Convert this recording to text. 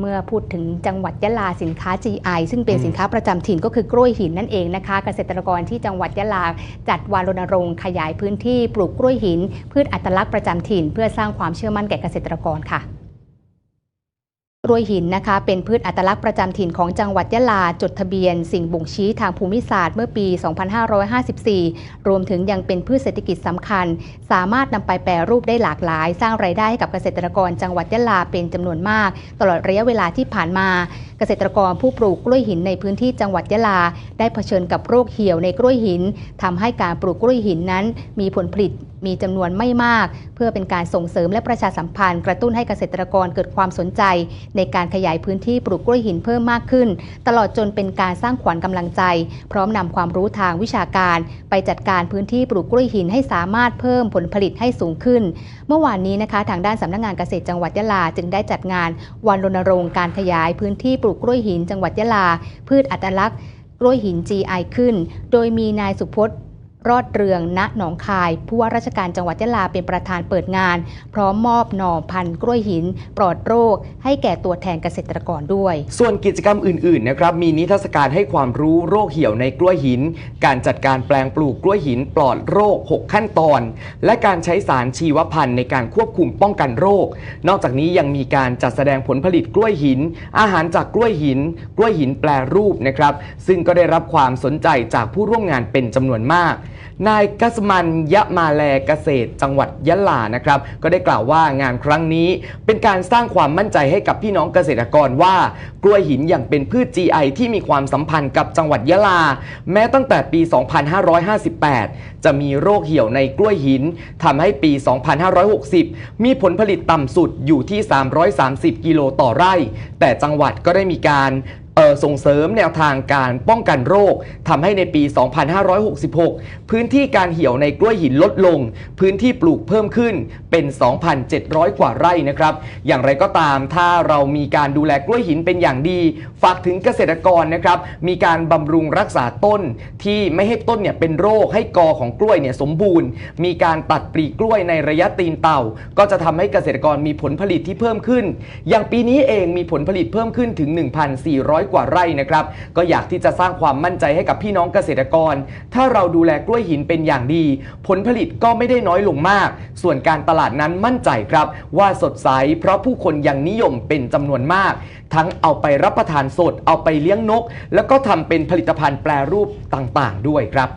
เมื่อพูดถึงจังหวัดยะลาสินค้า GI ซึ่งเป็นสินค้าประจำถิ่นก็คือกล้วยหินนั่นเองนะคะ เกษตรกรที่จังหวัดยะลาจัดวารณรงค์ขยายพื้นที่ปลูกกล้วยหิน พืชอัตลักษณ์ประจำถิ่น เพื่อสร้างความเชื่อมั่นแก่เกษตรกรค่ะ กล้วยหินนะคะเป็นพืชอัตลักษณ์ประจำถิ่นของจังหวัดยะลา จดทะเบียน สิ่งบ่งชี้ทางภูมิศาสตร์เมื่อปี 2554 รวมถึงยังเป็นพืชเศรษฐกิจสำคัญ สามารถนำไปแปรรูปได้หลากหลาย สร้างไรายได้ให้กับเกษตรกรจังหวัดยะลาเป็นจำนวนมาก ตลอดระยะเวลาที่ผ่านมา เกษตรกรผู้ปลูกกล้วยหินในพื้นที่จังหวัดยะลา ได้เผชิญกับโรคเหี่ยวในกล้วยหินทำให้การปลูกกล้วยหินนั้น มีผลผลิต มีจำนวนไม่มาก เพื่อเป็นการส่งเสริมและประชาสัมพันธ์ กระตุ้นให้เกษตรกรเกิดความสนใจ ในการขยายพื้นที่ปลูกกล้วยหินเพิ่มมากขึ้น ตลอดจนเป็นการสร้างขวัญกำลังใจ พร้อมนำความรู้ทางวิชาการ ไปจัดการพื้นที่ปลูกกล้วยหินให้สามารถเพิ่มผลผลิตให้สูงขึ้น เมื่อวานนี้นะคะ ทางด้านสำนักงานเกษตรจังหวัดยะลาจึงได้จัดงานวันรณรงค์การขยายพื้นที่ปลูกกล้วยหิน จังหวัดยะลา พืชอัตลักษณ์กล้วยหิน GI ขึ้น โดยมีนายสุพจน์ รอดเรือง ณ หนองคาย ผู้ว่าราชการจังหวัดยะลาเป็นประธานเปิดงาน พร้อมมอบหน่อพันธุ์กล้วยหิน ปลอดโรค ให้แก่ตัวแทนเกษตรกรด้วย ส่วนกิจกรรมอื่นๆนะครับมีนิทรรศการให้ความรู้โรคเหี่ยวในกล้วยหิน การจัดการแปลงปลูกกล้วยหินปลอดโรค 6 ขั้นตอน และการใช้สารชีวพันธุ์ในการควบคุมป้องกันโรค นอกจากนี้ยังมีการจัดแสดงผลผลิตกล้วยหิน อาหารจากกล้วยหิน กล้วยหินแปลรูปนะครับซึ่งก็ได้รับความสนใจจากผู้ร่วมงานเป็นจำนวนมาก นายกัสมันยะมาแลเกษตร จังหวัดยะลานะครับ ก็ได้กล่าวว่างานครั้งนี้ เป็นการสร้างความมั่นใจให้กับพี่น้องเกษตรกรว่า กล้วยหินอย่างเป็นพืช GI ที่มีความสัมพันธ์กับจังหวัดยะลา แม้ตั้งแต่ปี 2558 จะมีโรคเหี่ยวในกล้วยหินทำให้ปี 2560 มีผลผลิตต่ำสุดอยู่ที่ 330 กิโลต่อไร่ แต่จังหวัดก็ได้มีการ ส่งเสริมแนวทางการป้องกันโรคทำให้ในปี 2566 พื้นที่การเหี่ยวในกล้วยหินลดลง พื้นที่ปลูกเพิ่มขึ้นเป็น 2,700 กว่าไร่นะครับ อย่างไรก็ตามถ้าเรามีการดูแลกล้วยหินเป็นอย่างดี ฝากถึงเกษตรกรนะครับ มีการบำรุงรักษาต้น ที่ไม่ให้ต้นเนี่ยเป็นโรคให้กอของกล้วยเนี่ยสมบูรณ์ มีการตัดปลีกล้วยในระยะตีนเต่า ก็จะทำให้เกษตรกรมีผลผลิตที่เพิ่มขึ้น อย่างปีนี้เองมีผลผลิตเพิ่มขึ้นถึง 1,400กว่าไร่นะครับ ก็อยากที่จะสร้างความมั่นใจให้กับพี่น้องเกษตรกร ถ้าเราดูแลกล้วยหินเป็นอย่างดี ผลผลิตก็ไม่ได้น้อยลงมาก ส่วนการตลาดนั้นมั่นใจครับ ว่าสดใสเพราะผู้คนยังนิยมเป็นจำนวนมาก ทั้งเอาไปรับประทานสด เอาไปเลี้ยงนก แล้วก็ทำเป็นผลิตภัณฑ์แปรรูปต่างๆ ด้วยครับ